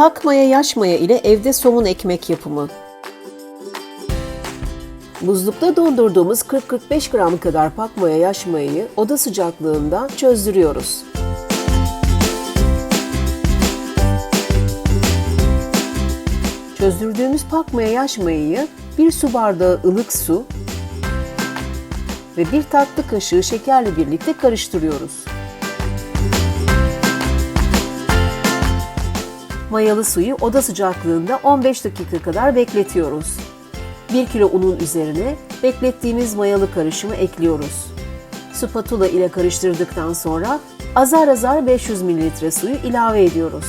Pak maya yaş maya ile evde somun ekmek yapımı. Buzlukta dondurduğumuz 40-45 gram kadar pak maya yaş mayayı oda sıcaklığında çözdürüyoruz. Çözdürdüğümüz pak maya yaş mayayı bir su bardağı ılık su ve bir tatlı kaşığı şekerle birlikte karıştırıyoruz. Mayalı suyu oda sıcaklığında 15 dakika kadar bekletiyoruz. 1 kilo unun üzerine beklettiğimiz mayalı karışımı ekliyoruz. Spatula ile karıştırdıktan sonra azar azar 500 ml suyu ilave ediyoruz.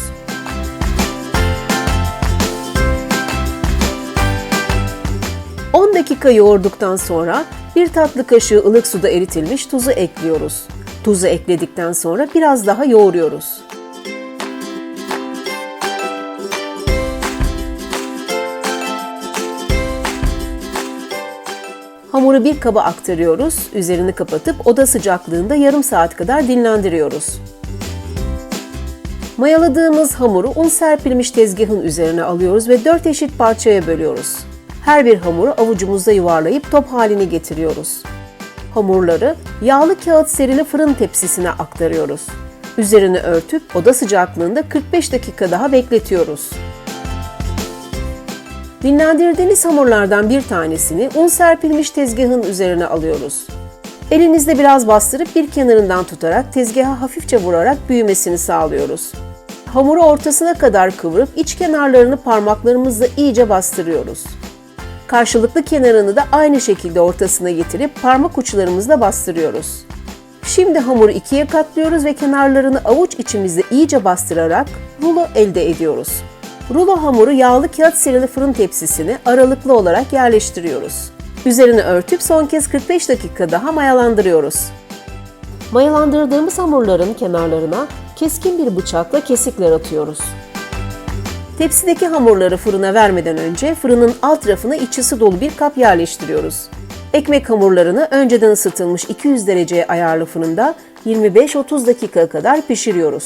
...10 dakika yoğurduktan sonra bir tatlı kaşığı ılık suda eritilmiş tuzu ekliyoruz. Tuzu ekledikten sonra biraz daha yoğuruyoruz. Hamuru bir kaba aktarıyoruz, üzerini kapatıp oda sıcaklığında yarım saat kadar dinlendiriyoruz. Mayaladığımız hamuru un serpilmiş tezgahın üzerine alıyoruz ve 4 eşit parçaya bölüyoruz. Her bir hamuru avucumuzda yuvarlayıp top haline getiriyoruz. Hamurları yağlı kağıt serili fırın tepsisine aktarıyoruz. Üzerini örtüp oda sıcaklığında 45 dakika daha bekletiyoruz. Dinlendirdiğiniz hamurlardan bir tanesini un serpilmiş tezgahın üzerine alıyoruz. Elinizde biraz bastırıp bir kenarından tutarak tezgaha hafifçe vurarak büyümesini sağlıyoruz. Hamuru ortasına kadar kıvırıp iç kenarlarını parmaklarımızla iyice bastırıyoruz. Karşılıklı kenarını da aynı şekilde ortasına getirip parmak uçlarımızla bastırıyoruz. Şimdi hamuru ikiye katlıyoruz ve kenarlarını avuç içimizde iyice bastırarak rulo elde ediyoruz. Rulo hamuru yağlı kağıt serili fırın tepsisine aralıklı olarak yerleştiriyoruz. Üzerini örtüp son kez 45 dakika daha mayalandırıyoruz. Mayalandırdığımız hamurların kenarlarına keskin bir bıçakla kesikler atıyoruz. Tepsideki hamurları fırına vermeden önce fırının alt rafına içi su dolu bir kap yerleştiriyoruz. Ekmek hamurlarını önceden ısıtılmış 200 dereceye ayarlı fırında 25-30 dakika kadar pişiriyoruz.